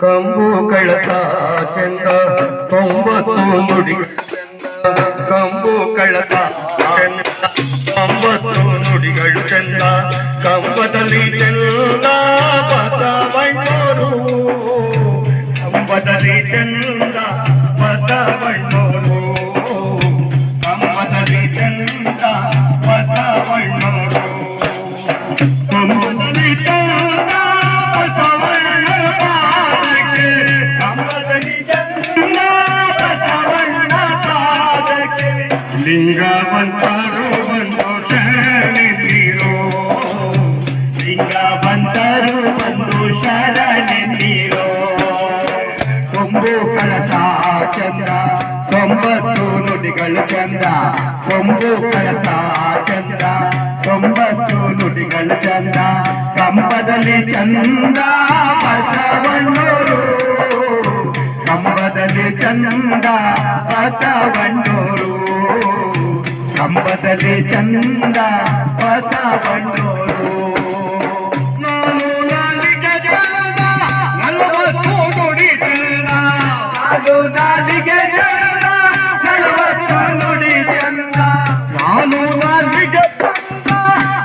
ಕಂಬು ಕಳತ ಚೆಂದ ತೊಂಬತ್ತು ನುಡಿ ಕಂಬು ಕಳತ ಚೆಂದ ತೊಂಬತ್ತು ನುಡಿಗಳು ಚೆಂದ ಕಂಬದಲ್ಲಿ ಚೆಂದ ಬಸವಣ್ಣೋರು ಕಂಬದಲ್ಲಿ ಚೆಂದ ಬಸವಣ್ಣೋರು ಲಿಂಗವಂತರು ಬಂದು ಶರಣೆಂದಿರೋ ಲಿಂಗವಂತರು ಬಂದು ಶರಣೆಂದಿರೋ ಕೊಂಬು ಕಳಸ ಚಂದ್ರ ತೊಂಬತ್ತು ನುಡಿಗಳು ಚಂದ್ರ ಕೊಂಬು ಕಳಸ ಚಂದ್ರ ತೊಂಬತ್ತು ನುಡಿಗಳು ಚಂದ್ರ ಕಂಬದಲ್ಲಿ ಚಂದ ಬಸವಣ್ಣೂರು ಕಂಬದಲ್ಲಿ ಚಂದ ಬಸವಣ್ಣೂರು ಕಂಬದಲ್ಲಿ ಚಂದ ಬಸವಣ್ಣೂರು ನಾನು ನಾಲಿಗೆ ಚಂದ ನಲವತ್ತು ನುಡಿ ಚಂದ ನಾನು ನಾಲಿಗೆ ಚಂದ ನಲವತ್ತು ನುಡಿ ಚಂದ ನಾನು ನಾಲಿಗೆ ಚಂದ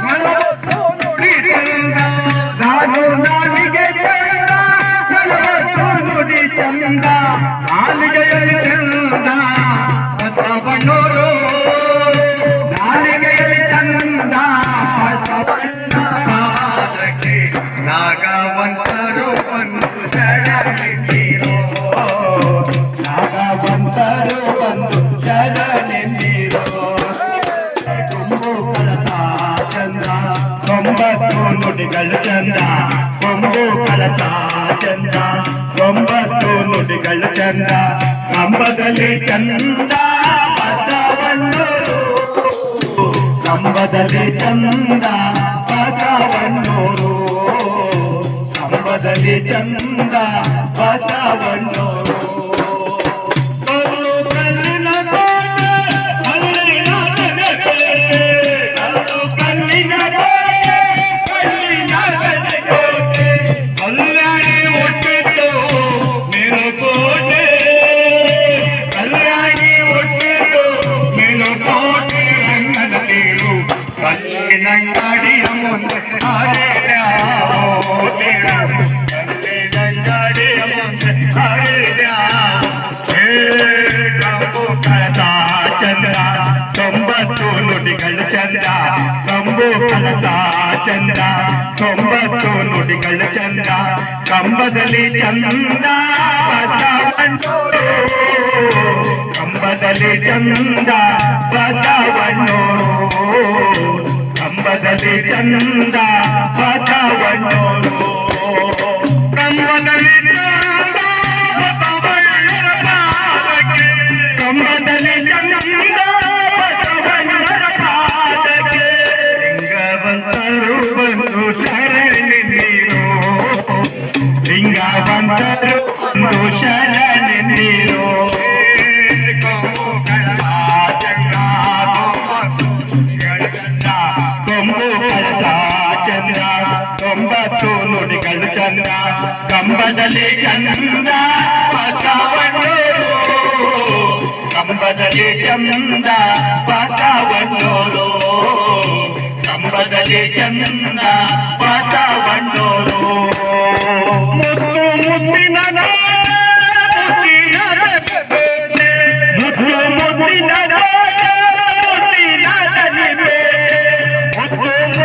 ನಲವತ್ತು ನುಡಿ ಚಂದ ನಾನು ನಾಲಿಗೆ ಚಂದ ನಲವತ್ತು ನುಡಿ ಚಂದ ನಾಲಿಗೆಯಲ್ಲಿ ಚಂದ ಬಸವಣ್ಣೋರು ನಾಲಿಗೆಯಲ್ಲಿ ನುಡಿಗಳು ಚಂದ ಕೊಂಬು ಕಳಸ ಚಂದ ತೊಂಬತ್ತು ನುಡಿಗಳು ಚಂದ ಕಂಬದಲ್ಲಿ ಚಂದ ಬಸವಣ್ಣರು ಕಂಬದಲ್ಲಿ ಚಂದ ಬಸವಣ್ಣೋರು ಕಂಬದಲ್ಲಿ ಚಂದ ಬಸವಣ್ಣೋರು ಕಲ್ಲಿನಂಗಡಿಯ ಮುಂದೆ ಹರಿದ್ಯಾವೋ ಹೇ ಕಂಬು ಕಳಸ ಚಂದ್ರ ತೊಂಬತ್ತು ನುಡಿಗಳು ಚಂದ್ರ ಕಂಬು ಕಳಸ ಚಂದ್ರ ತೊಂಬತ್ತು ನುಡಿಗಳು ಚಂದ್ರ ಕಂಬದಲ್ಲಿ ಚಂದ ಬಸವಣ್ಣೋರು ಕಂಬದಲ್ಲಿ ಚಂದ ಬಸವಣ್ಣೋರು ಕಂಬದಲ್ಲಿ ಚಂದ ಬಸವಣ್ಣೋರು ಬಂದು ಶರಣೆಂದಿರೋ ಕೊಂಬು ಕಳಸ ಚಂದ್ರ ತೊಂಬತ್ತು ನುಡಿಗಳು ಚಂದ್ರ ಕಂಬದಲ್ಲಿ ಚಂದ ಬಸವಣ್ಣೋರು ಕಂಬದಲ್ಲಿ ಚಂದ ಬಸವಣ್ಣೋರು ಕಂಬದಲ್ಲಿ ಚಂದ ಬಸವಣ್ಣೋರು ಮುತ್ತು ಮುತ್ತಿನ ನಾಡ, ಮುತ್ತಿನ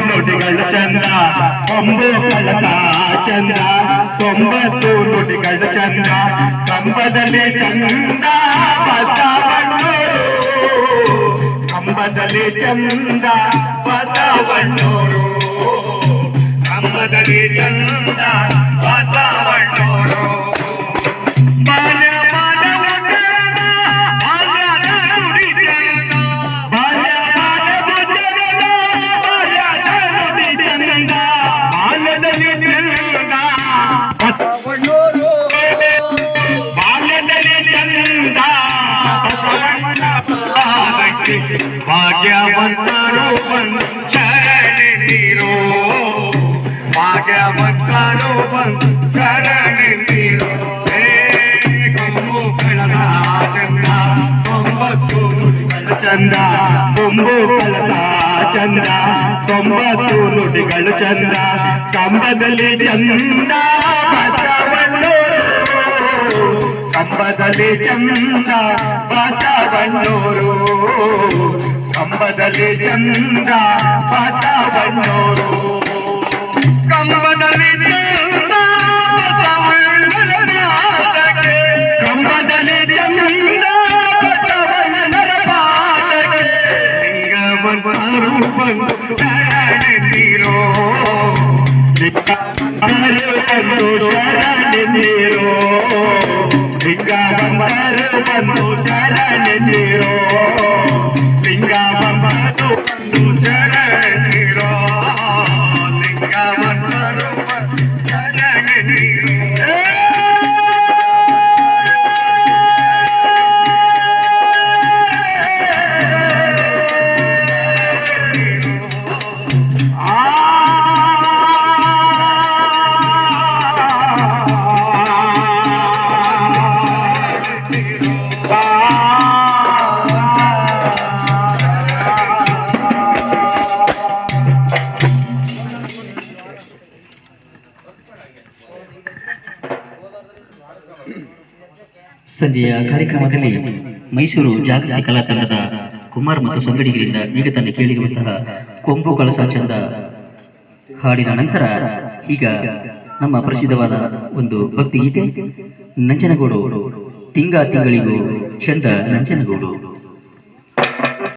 ನುಡಿಗಳು ಚಂದ ಕೊಂಬು ಕಲಸ ಚಂದ ತೊಂಬತ್ತು ನುಡಿಗಳು ಚಂದ ಕಂಬದಲ್ಲಿ ಚಂದ ಬಸವಣ್ಣೋರು ಕಂಬದಲ್ಲಿ ಚಂದ ಬಸವಣ್ಣೋರು ಕಂಬದಲ್ಲಿ ಚಂದ ಬಸವಣ್ಣೋರು ತೊಂಬತ್ತು ನುಡಿಗಳು ಚಂದ ಕಂಬದಲ್ಲಿ ಚಂದ ಬಸವಣ್ಣೋರು ಕಂಬದಲ್ಲಿ ಚಂದ ಬಸವಣ್ಣೋರು ಕಂಬದಲ್ಲಿ ಚಂದ ಬಸವಣ್ಣೋರು ಕಂಬದಲ್ಲಿ ಚಂದ ಲಿಂಗವಂತರು ಬಂದು ಶರಣೆಂದಿರೋ ಲಿಂಗವಂತರು ಬಂದು ಶರಣೆಂದಿರೋ ಲಿಂಗವಂತರು ಬಂದು ಶರಣೆಂದಿರೋ ಲಿಂಗವಂತರು ಬಂದು ಶರಣೆಂದಿರೋ ಸಂಜೆಯ ಕಾರ್ಯಕ್ರಮದಲ್ಲಿ ಮೈಸೂರು ಜಾಗೃತಿ ಕಲಾ ತಂಡದ ಕುಮಾರ್ ಮತ್ತು ಸಂಗಡಿಗರಿಂದ ಈಗ ತನ್ನ ಕೇಳಿರುವಂತಹ ಕೊಂಬು ಕಳಸ ಚಂದ ಹಾಡಿನ ನಂತರ ಈಗ ನಮ್ಮ ಪ್ರಸಿದ್ಧವಾದ ಒಂದು ಭಕ್ತಿಗೀತೆ ನಂಜನಗೂಡು. ತಿಂಗ ತಿಂಗಳಿಗೂ ಚಂದ ನಂಜನಗೂಡು.